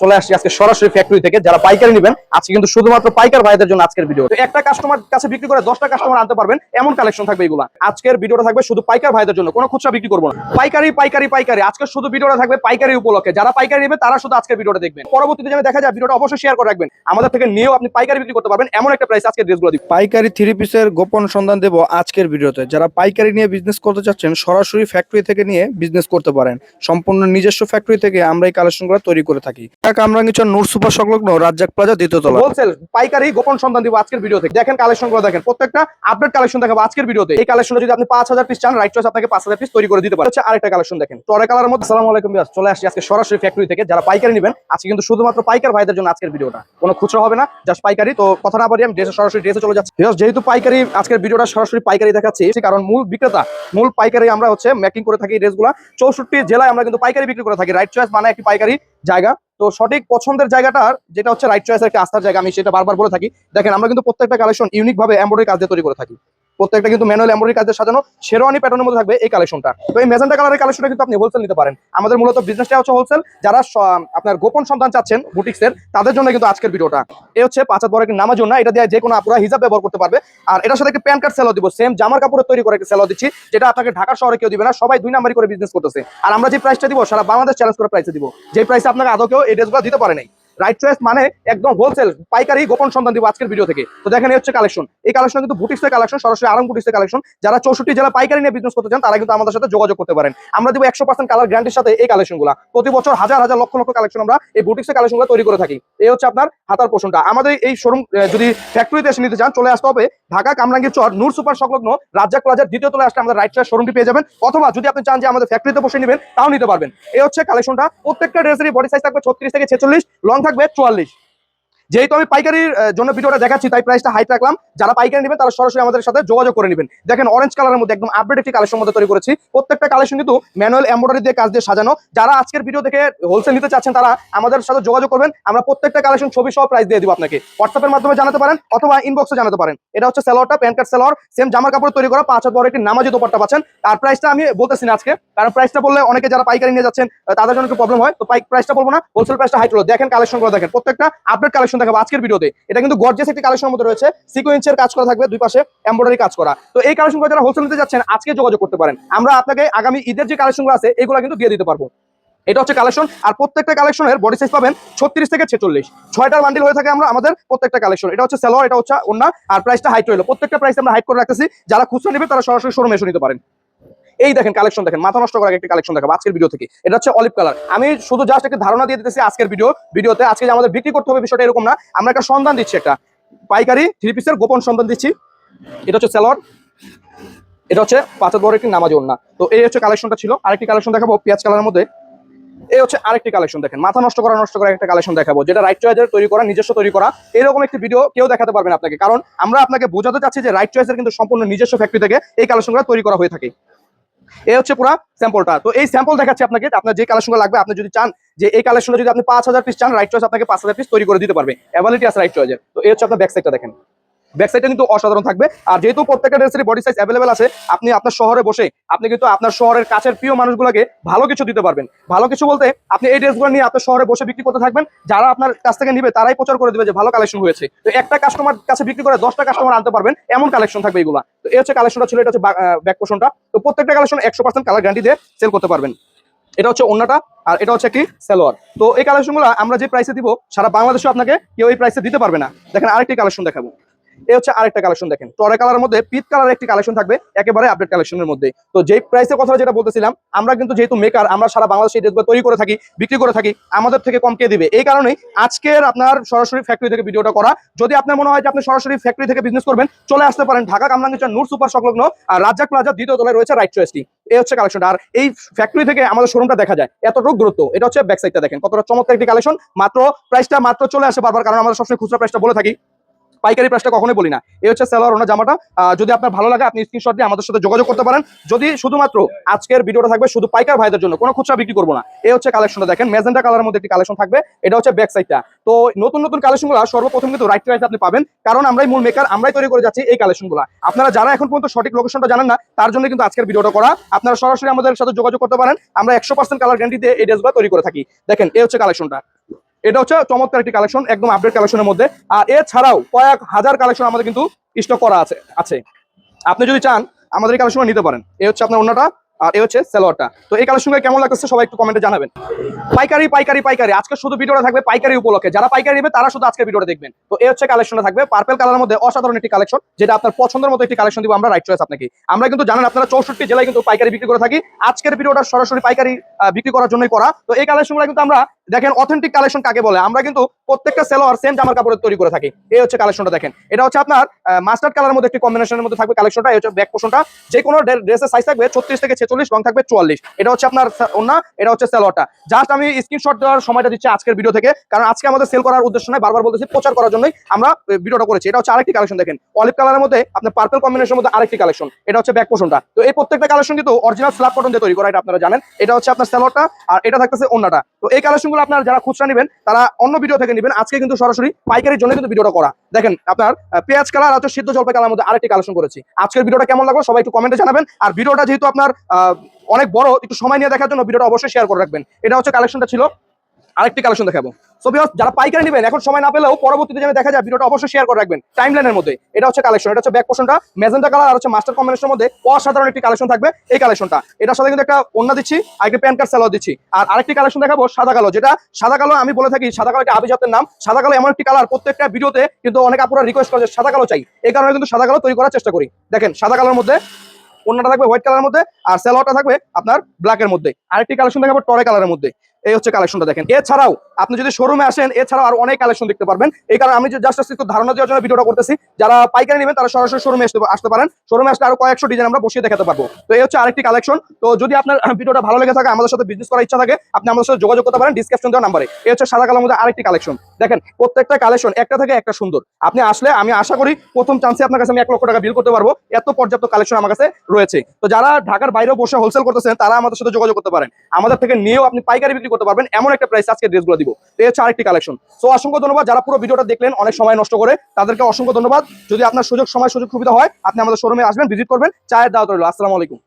চলে আসছি আজকে সরাসরি ফ্যাক্টরি থেকে। যারা পাইকারি নেবেন, আজকে কিন্তু শুধুমাত্র পাইকার ভাইদের জন্য আজকের ভিডিও একটা কাস্টমার কাছে বিক্রি করে দশটা কাস্টমার আনতে পারবেন, এমন কালেকশন থাকবে এগুলা। আজকের ভিডিওটা থাকবে শুধু পাইকার ভাইদের জন্য, কোনো খুচরা বিক্রি করব না। পাইকারি পাইকারি পাইকারি, আজকে শুধু ভিডিওটা থাকবে পাইকারি উপলক্ষে। যারা পাইকারি নেবে, তারা শুধু আজকের ভিডিওটা দেখবেন। পরবর্তীতে যেন দেখা যায় ভিডিওটা অবশ্যই শেয়ার করে রাখবেন। আমাদের থেকে নিয়েও আপনি পাইকারি বিক্রি করতে পারবেন, এমন একটা প্রাইস আজকে ড্রেসগুলো দিবেন পাইকারি থ্রি পিসের গোপন সন্ধান দেব আজকের ভিডিওতে যারা পাইকারি নিয়ে বিজনেস করতে চাচ্ছেন, সরাসরি ফ্যাক্টরি থেকে নিয়ে বিজনেস করতে পারেন। সম্পূর্ণ নিজস্ব ফ্যাক্টরি থেকে আমরা এই কালেকশনগুলো তৈরি করে থাকি। কামরাঙ্গিচর নূর সুপার সংলগ্ন রাজ্জাক প্লাজা দ্বিতীয় তলা। হোলসেল পাইকারি গোপন সন্ধান দিব আজকের দেখেন দেখেন, প্রত্যেকটা আপডেট কালেকশন দেখাবো আজকের ভিডিওতে এই কালেকশন যদি আপনি পাঁচ হাজার পিস চান রাইট চয়েস আপনাকে পাঁচ হাজার পিস তৈরি করে দিতে পারে। হচ্ছে আরেকটা কালেকশন দেখেন টরে কালার মধ্যে সালাম আলাইকুম বিয়াস চলে আসছি আজকে সরাসরি ফ্যাক্টরি থেকে। যারা পাইকারি নেবেন, আজকে কিন্তু শুধুমাত্র পাইকার ভাইদের জন্য আজকের ভিডিওটা কোনো খুচরা হবে না জাস্ট পাইকারি। তো কথা না আমি ড্রেসে সরাসরি ড্রেসে চলে যাচ্ছি। যেহেতু পাইকারি আজকের ভিডিওটা সরাসরি পাইকারি দেখাচ্ছি কারণ মূল বিক্রেতা মূল পাইকারি আমরা হচ্ছে মেকিং করে থাকি ড্রেসগুলো চৌষট্টি জেলায় আমরা কিন্তু পাইকারি বিক্রি করে থাকি। রাইট চয়েস মানে একটি পাইকারি জায়গা। তো সঠিক পছন্দের জায়গাটার যেটা হচ্ছে রাইট চয়েসের একটা আস্থার জায়গা, আমি সেটা বারবার বলে থাকি। দেখেন, আমরা কিন্তু প্রত্যেকটা কালেকশন ইউনিক ভাবে এমব্রয়ডারি কাজ দিয়ে তৈরি করে থাকি। প্রত্যেকটা কিন্তু ম্যানুয়াল এমব্রয়ডারি কাজে সাজানো শেরওয়ানি প্যাটার্নের মধ্যে থাকবে এই কালেকশনটা তো এই মেজেন্টা কালারের কালেকশনটা কিন্তু আপনি হোলসেল নিতে পারেন। আমাদের মূলত বিজনেসটা হচ্ছে হোলসেল যারা আপনার গোপন সন্তান চাচ্ছেন বুটিক্সের তাদের জন্য কিন্তু আজকের ভিডিওটা। এই হচ্ছে পাঁচ হাত বড় একটি নামার জন্য এটা দিয়ে যে কোনো আপুরা হিসাব ব্যবহার করতে পারবে। আর এটার সাথে প্যান কার্ড সেলও দিব। সেম জামার কাপড়ের তৈরি করে একটা সেলও দিচ্ছি, যেটা আপনাকে ঢাকা শহরে কেউ দিবে না। সবাই দুই নাম্বারই করে বিজনেস করতেছে। আর আমরা যে প্রাইসটা দিব, সারা বাংলাদেশ চ্যালেঞ্জ করে প্রাইসে দিব। যে প্রাইসে আপনাকে আদৌ কেউ এই ড্রেসগুলো দিতে পারে নাই। রাইট চয়েস মানে একদম হোলসেল পাইকারি গোপন সন্ধান দিব আজকের ভিডিও থেকে। তো দেখেন হচ্ছে কালেকশন এই কালেকশন কিন্তু বুটিক্সের কালেকশন সরাসরি আরাম বুটিক্সের কালেকশন যারা চৌষট্টি জেলা পাইকারি নিয়ে বিজনেস করতে চান, তারা কিন্তু আমাদের সাথে যোগাযোগ করতে পারেন। আমরা দিব একশো পার্সেন্ট কালার গ্যারান্টির সাথে এই কালেকশনগুলো প্রতি বছর হাজার হাজার লক্ষ লক্ষ কালেকশন আমরা এই বুটিক্সের কালেকশনগুলো তৈরি করে থাকি। এই হচ্ছে আপনার হাতার পোষণটা। আমাদের এই শোরুম যদি ফ্যাক্টরিতে এসে নিতে চান, চলে আসতে হবে ঢাকা কামরাঙ্গীর চর, নূর সুপার সংলগ্ন রাজ্জাক প্লাজার দ্বিতীয় তলায় আসলে আমাদের রাইট চয়েস শোরুমটি পেয়ে যাবেন। অথবা যদি আপনি চান যে আমাদের ফ্যাক্টরিতে বসে নেবেন, তাও নিতে পারবেন। এই হচ্ছে কালেকশনটা প্রত্যেকটা ড্রেসেরই বডি সাইজ থাকবে ছত্রিশ থেকে ছেচল্লিশ লং থাকবে চুয়াল্লিশ। যেহেতু আমি পাইকারির জন্য ভিডিওটা দেখাচ্ছি, তাই প্রাইসটা হাইট রাখলাম। যারা পাইকারি নেবেন, তারা সরাসরি আমাদের সাথে যোগাযোগ করে নেবেন। দেখেন অরেঞ্জ কালারের মধ্যে একদম আপডেট একটি কালেকশন মধ্যে তৈরি করেছি। প্রত্যেকটা কালেকশন কিন্তু ম্যানুয়াল এমব্রয়ডারি দিয়ে কাজ দিয়ে সাজানো। যারা আজকের ভিডিও দেখে হোলসেল নিতে চাচ্ছেন, তারা আমাদের সাথে যোগাযোগ করবেন। আমরা প্রত্যেকটা কালেকশন ছবি সহ প্রাইস দিয়ে দিব আপনাকে। হোয়াটসঅ্যাপের মাধ্যমে জানাতে পারেন, অথবা ইনবক্সে জানাতে পারেন। এটা হচ্ছে সেলোয়ারটা প্যান কার্ড সেলোয়ার সেম জামার কাপড় তৈরি করা, পাঁচ হাত বড় একটি নামাজি দোপাট্টা পাচ্ছেন। আর প্রাইসটা আমি বলতেছি না আজকে, কারণ প্রাইসটা বললে অনেকে যারা পাইকারি নিয়ে যাচ্ছেন তাদের জন্য একটু প্রবলেম হয়। তো প্রাইসটা বলব না হোলসেল প্রাইসটা হাইট দেখেন কালেকশনগুলো দেখেন, প্রত্যেকটা আপডেট কালেকশন দেখাবো আজকের ভিডিওতে। এটা কিন্তু গর্জেস একটি কালেকশনের মধ্যে রয়েছে। সিকোয়েন্সের কাজ করা থাকবে, দুই পাশে এমব্রয়ডারি কাজ করা। তো এই কালেকশন যারা হোলসেল নিতে যাচ্ছেন, আজকে যোগাযোগ করতে পারেন। আমরা আপনাকে আগামী ঈদের যে কালেকশনগুলো আছে, এগুলো কিন্তু দিয়ে দিতে পারব। এটা হচ্ছে কালেকশন আর প্রত্যেকটা কালেকশনের বডি সাইজ পাবেন ছত্রিশ থেকে ছেচল্লিশ। ছয়টার বান্ডিল হয়ে থাকে আমরা, আমাদের প্রত্যেকটা কালেকশন এটা হচ্ছে সেলোয়ার এটা হচ্ছে অন্য আর প্রাইসটা হাইট রইল। প্রত্যেকটা প্রাইস আমরা হাইট করে রাখতেছি। যারা খুচরা নেবে, তারা সরাসরি শোরুমে এসে নিতে পারেন। এই দেখেন কালেকশন দেখেন, মাথা নষ্ট করার একটি কালেকশন দেখাবো আজকের ভিডিও থেকে। এটা হচ্ছে অলিভ কালার আমি শুধু জাস্ট একটা ধারণা দিয়ে দিতেছি আজকের ভিডিও ভিডিওতে আজকে যে আমাদের বিক্রি করতে হবে বিষয়টা এরকম না। আমরা একটা সন্ধান দিচ্ছি একটা। পাইকারি থ্রি পিসের গোপন সন্ধান দিচ্ছি। এটা হচ্ছে সেলোয়ার এটা হচ্ছে পাঁচের বড় একটি নামাজ ওন্না তো এই হচ্ছে কালেকশনটা ছিল। আরেকটি কালেকশন দেখাবো পেঁয়াজ কালারের মধ্যে। এই হচ্ছে আরেকটি কালেকশন দেখেন, মাথা নষ্ট করা নষ্ট করা একটা কালেকশন দেখাবো, যেটা রাইট চয়েসের তৈরি করা, নিজস্ব তৈরি করা। এরকম একটি ভিডিও কেউ দেখাতে পারবেন আপনাকে। কারণ আমরা আপনাকে বোঝাতে চাচ্ছি যে রাইট চয়েসের কিন্তু সম্পূর্ণ নিজস্ব ফ্যাক্টরি থেকে এই কালেকশনগুলো তৈরি করা হয়ে থাকে। এই হচ্ছে পুরো স্যাম্পলটা তো এই স্যাম্পল দেখাচ্ছি আপনাকে। আপনার যে কালেকশনটা লাগবে, আপনি যদি চান যে এই কালেকশনটা যদি আপনি পাঁচ হাজার পিস চান রাইট চয়েস আপনাকে পাঁচ হাজার পিস তৈরি করে দিতে পারবে। অ্যাভালিটি আছে রাইট চয়েসের তো এই হচ্ছে আপনার ব্যাক সাইডটা দেখেন। ব্যাক সাইডটা কিন্তু অসাধারণ থাকবে। আর যেহেতু প্রত্যেকটা ড্রেসেরই বডি সাইজ অ্যাভেলেবেল আছে, আপনি আপনার শহরে বসে আপনি কিন্তু আপনার শহরের কাছের প্রিয় মানুষগুলোকে ভালো কিছু দিতে পারবেন। ভালো কিছু বলতে আপনি এই ড্রেসগুলো নিয়ে আপনার শহরে বসে বিক্রি করতে থাকবেন। যারা আপনার কাছ থেকে নিবে, তারাই প্রচার করে দিবে যে ভালো কালেকশন হয়েছে। তো একটা কাস্টমার কাছে বিক্রি করে দশটা কাস্টমার আনতে পারবেন, এমন কালেকশন থাকবে এগুলা। তো এই হচ্ছে কালেকশনটা ছিল, এটা হচ্ছে ব্যাক পোর্শনটা তো প্রত্যেকটা কালেকশন একশো পার্সেন্ট কালার গ্যারান্টি দিয়ে সেল করতে পারবেন। এটা হচ্ছে অন্যটা আর এটা হচ্ছে কি সেলোয়ার। তো এই কালেকশনগুলো আমরা যে প্রাইসে দিব, সারা বাংলাদেশে আপনাকে কেউ এই প্রাইসে দিতে পারবে না। দেখেন আরেকটি কালেকশন দেখাবো। এই হচ্ছে আরেকটা কালেকশন দেখেন। টরে কালারের মধ্যে পিট কালারের একটি কালেকশন থাকবে, একেবারে আপডেট কালেকশনের মধ্যে তো যেই প্রাইসের কথা যেটা বলতেছিলাম, আমরা কিন্তু যেহেতু মেকার আমরা সারা বাংলাদেশে ড্রেসগুলো তৈরি করে থাকি, বিক্রি করে থাকি, আমাদের থেকে কম কে দিবে? এই কারণেই আজকের আপনার সরাসরি ফ্যাক্টরি থেকে ভিডিওটা করা। যদি আপনার মনে হয় যে আপনি সরাসরি ফ্যাক্টরি থেকে বিজনেস করবেন, চলে আসতে পারেন ঢাকা কামরাঙ্গীর নূর সুপার সংলগ্ন আর রাজ্জাক প্লাজা দ্বিতীয় তলায় রয়েছে রাইট চয়েসটি এই হচ্ছে কালেকশনটা আর এই ফ্যাক্টরি থেকে আমাদের শোরুমটা দেখা যায়। এতটুকু দূরত্ব। এটা হচ্ছে ব্যাক সাইডটা দেখেন। কতটা চমৎকার একটি কালেকশন মাত্র প্রাইসটা মাত্র চলে আসে বারবার, কারণ আমরা সবসময় খুচরা প্রাইসটা বলে থাকি। পাইকারি প্রাইসটা কখনোই বলি না। এই হচ্ছে সেলার ওনা জামাটা। যদি আপনার ভালো লাগে, আপনি স্ক্রিনশট দিয়ে আমাদের সাথে যোগাযোগ করতে পারেন। যদি শুধুমাত্র আজকের ভিডিওটা থাকবে, শুধু পাইকার ভাইদের জন্য, কোনো খুচরা বিক্রি করব না। এই হচ্ছে কালেকশনটা দেখেন। মেজেন্টা কালারের মধ্যে একটি কালেকশন থাকবে। এটা হচ্ছে ব্যাক সাইডটা তো নতুন নতুন কালেকশনগুলো সর্বপ্রথম কিন্তু রাইট প্রাইসে আপনি পাবেন। কারণ আমরাই মূল মেকার আমরাই তৈরি করে যাচ্ছি এই কালেকশনগুলো আপনারা যারা এখন পর্যন্ত সঠিক লোকেশনটা জানেন না, তার জন্য কিন্তু আজকের ভিডিওটা করা। আপনারা সরাসরি আমাদের সাথে যোগাযোগ করতে পারেন। আমরা একশো পার্সেন্ট কালার গ্যারান্টি দিয়ে এই ড্রেসগুলো তৈরি করে থাকি। দেখেন, এই হচ্ছে কালেকশনটা এটা হচ্ছে চমৎকার একটি কালেকশন একদম আপডেট কালেকশনের মধ্যে। আর এছাড়াও কয়েক হাজার কালেকশন আমাদের কিন্তু স্টক করা আছে আছে। আপনি যদি চান, আমাদের এই কালেকশন নিতে পারেন। এই হচ্ছে আপনার অন্যটা আর এই হচ্ছে সেলোয়ারটা তো এই কালেকশনটা কেমন লাগতেছে সবাই একটু কমেন্টে জানাবেন। পাইকারি পাইকারি পাইকারি। আজকে শুধু ভিডিওটা থাকবে পাইকারি উপলক্ষে। যারা পাইকারি নেবে, তারা শুধু আজকে ভিডিওটা দেখবেন। তো এ হচ্ছে কালেকশনটা থাকবে। পার্পল কালারের মধ্যে অসাধারণ একটি কালেকশন যেটা আপনার পছন্দের মতো একটি কালেকশন দিব আমরা রাইট চয়েস আপনাকে। আমরা কিন্তু জানেন আপনারা চৌষট্টি জেলায় কিন্তু পাইকারি বিক্রি করে থাকি। আজকের ভিডিওটা সরাসরি পাইকারি বিক্রি করার জন্যই করা। তো এই কালেকশনগুলো কিন্তু আমরা দেখেন অথেন্টিক কালেকশন কাকে বলে? আমরা কিন্তু প্রত্যেকটা সেলোয়ার সেম জামার কাপড়ের তৈরি করে থাকি। এই হচ্ছে কালেকশনটা দেখেন। এটা হচ্ছে আপনার মাস্টার্ড কালার মধ্যে একটি কম্বিনেশনের মধ্যে থাকবে কালেকশনটা এই হচ্ছে ব্যাক পোষণটা যে কোনো ড্রেসের সাইজ থাকবে ছত্রিশ থেকে ছেচল্লিশ রং থাকবে চুয়াল্লিশ। এটা হচ্ছে আপনার অন্য এটা হচ্ছে সেলোয়ারটা জাস্ট আমি স্ক্রিনশট দেওয়ার সময়টা দিচ্ছি আজকের ভিডিও থেকে, কারণ আজকে আমাদের সেল করার উদ্দেশ্য নয়, বারবার বলতেছি প্রচার করার জন্যই আমরা ভিডিওটা করেছি। এটা হচ্ছে আরেকটি কালেকশন দেখেন। অলিভ কালারের মধ্যে আপনার পার্পল কম্বিনেশনের মধ্যে আরেকটি কালেকশন এটা হচ্ছে ব্যাক পোষণটা তো এই প্রত্যেকটা কালেকশন কিন্তু অরিজিনাল স্ল্যাব কটন দিয়ে তৈরি করা, এটা আপনারা জানেন। এটা হচ্ছে আপনার সেলোয়ারটা আর এটা থাকতেছে ওনাটা তো এই কালেকশনগুলো আপনার যারা খুচরা নেবেন, তারা অন্য ভিডিও থেকে নেবেন। আজকে কিন্তু সরাসরি পাইকারির জন্য কিন্তু ভিডিওটা করা। দেখেন, আপনার পেঁয়াজ কালার, আর সিদ্ধ জলপাই কালার মধ্যে আরেকটি কালেকশন করেছি। আজকের ভিডিওটা কেমন লাগল সবাই একটু কমেন্টে জানাবেন। আর ভিডিওটা যেহেতু আপনার অনেক বড়, একটু সময় নিয়ে দেখার জন্য ভিডিওটা অবশ্যই শেয়ার করে রাখবেন। এটা হচ্ছে কালেকশনটা ছিল আরেকটি কালেকশন দেখাবো। সো ভিউয়ার্স যারা পাইকারি নেবেন, এখন সময় না পেলেও পরবর্তীতে যেন দেখা যায়, ভিডিওটা অবশ্যই শেয়ার করে রাখবেন। টাইমলাইনের মধ্যে। এটা হচ্ছে কালেকশন এটা হচ্ছে ব্যাক পোর্শনটা ম্যাজেন্টা কালার আর হচ্ছে মাস্টার কম্বিনেশনের মধ্যে অসাধারণ একটি কালেকশন থাকবে এই কালেকশনটা এটার সাথে কিন্তু একটা অন্য দিচ্ছি, আর একটা প্যান কার্ড সালোয়ার দিচ্ছি। আর আরেকটি কালেকশন দেখাবো, সাদা কালো, যেটা সাদা কালো আমি বলে থাকি, সাদা কালো একটা আভিজাতের নাম। সাদা কালো এমন একটি কালার প্রত্যেকটা ভিডিওতে কিন্তু অনেক আপুরা রিকোয়েস্ট করে সাদা কালো চাই। এই কারণে কিন্তু সাদা কালো তৈরি করার চেষ্টা করি। দেখেন, সাদা কালোর মধ্যে অন্যটা থাকবে হোয়াইট কালারের মধ্যে, আর সালোয়ারটা থাকবে আপনার ব্ল্যাকের মধ্যে। আরেকটি কালেকশন দেখাবো টরে কালারের মধ্যে। এই হচ্ছে কালেকশনটা দেখেন। এছাড়াও আপনি যদি শোরুমে আসেন, এছাড়াও আর অনেক কালেকশন দেখতে পারবেন। এই কারণে আমি জাস্ট একটু ধারণা দেওয়ার জন্য ভিডিওটা করতেছি। যারা পাইকারি নেবেন, তারা সরাসরি শোরুমে আসতে পারেন। শোরুমে আসলে আরও কয়েকশো ডিজাইন আমরা বসিয়ে দেখাতে পারব। তো এই হচ্ছে আরেকটি কালেকশন তো যদি আপনার ভিডিওটা ভালো লেগে থাকে, আমাদের সাথে বিজনেস করার ইচ্ছা থাকে, আপনি আমাদের সাথে যোগাযোগ করতে পারেন ডিসক্রিপশন দেওয়া নাম্বারে এই হচ্ছে সাদা কালার মধ্যে আরেকটি কালেকশন দেখেন, প্রত্যেকটা কালেকশন একটা থেকে একটা সুন্দর। আপনি আসলে, আমি আশা করি প্রথম চান্সে আপনার কাছে আমি এক লক্ষ টাকা বিল করতে পারব। এত পর্যাপ্ত কালেকশন আমার কাছে রয়েছে। তো যারা ঢাকার বাইরেও বসে হোলসেল করতেছেন, তারা আমাদের সাথে যোগাযোগ করতে পারেন। আমাদের থেকে নিয়েও আপনি পাইকারি বিক্রি করতে পারবেন। এমন একটা প্রাইস আজকে ড্রেসগুলো দিব। তো হচ্ছে আরেকটি কালেকশন সো অসংখ্য ধন্যবাদ। যারা পুরো ভিডিওটা দেখলেন, অনেক সময় নষ্ট করে, তাদেরকে অসংখ্য ধন্যবাদ। যদি আপনার সুযোগ, সময়, সুযোগ সুবিধা হয়, আপনি আমাদের শোরুমে আসবেন ভিজিট করবেন। চায়ের দাওয়াত রইল। আসসালামু আলাইকুম।